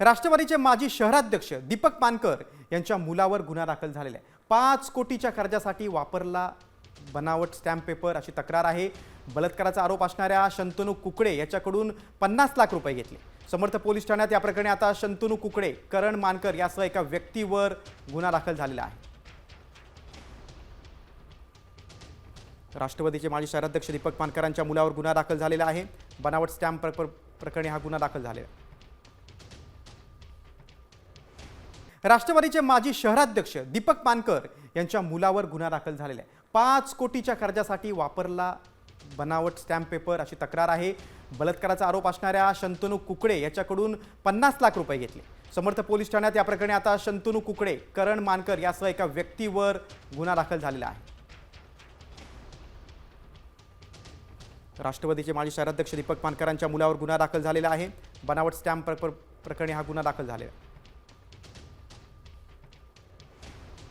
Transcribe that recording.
राष्ट्रवादीचे माजी शहराध्यक्ष दीपक पानकर यांच्या मुलावर गुन्हा दाखल झालेला आहे. पाच कोटीच्या कर्जासाठी वापरला बनावट स्टॅम्प पेपर अशी तक्रार आहे. बलात्काराचा आरोप असणाऱ्या शंतनू कुकडे याच्याकडून पन्नास लाख रुपये घेतले. समर्थ पोलीस ठाण्यात या प्रकरणी आता शंतनू कुकडे करण मानकर यासह एका व्यक्तीवर गुन्हा दाखल झालेला आहे. राष्ट्रवादीचे माजी शहराध्यक्ष दीपक पानकरांच्या मुलावर गुन्हा दाखल झालेला आहे. बनावट स्टॅम्प प्रकरणी हा गुन्हा दाखल झालेला आहे. राष्ट्रवादीचे माजी शहराध्यक्ष दीपक पानकर यांच्या मुलावर गुन्हा दाखल झालेला आहे. पाच कोटीच्या कर्जासाठी वापरला बनावट स्टॅम्प पेपर अशी तक्रार आहे. बलात्काराचा आरोप असणाऱ्या शंतनू कुकडे याच्याकडून पन्नास लाख रुपये घेतले. समर्थ पोलीस ठाण्यात या प्रकरणी आता शंतनू कुकडे करण मानकर यासह एका व्यक्तीवर गुन्हा दाखल झालेला आहे. राष्ट्रवादीचे माजी शहराध्यक्ष दीपक पानकरांच्या मुलावर गुन्हा दाखल झालेला आहे. बनावट स्टॅम्प प्रकरणी हा गुन्हा दाखल झालेला आहे.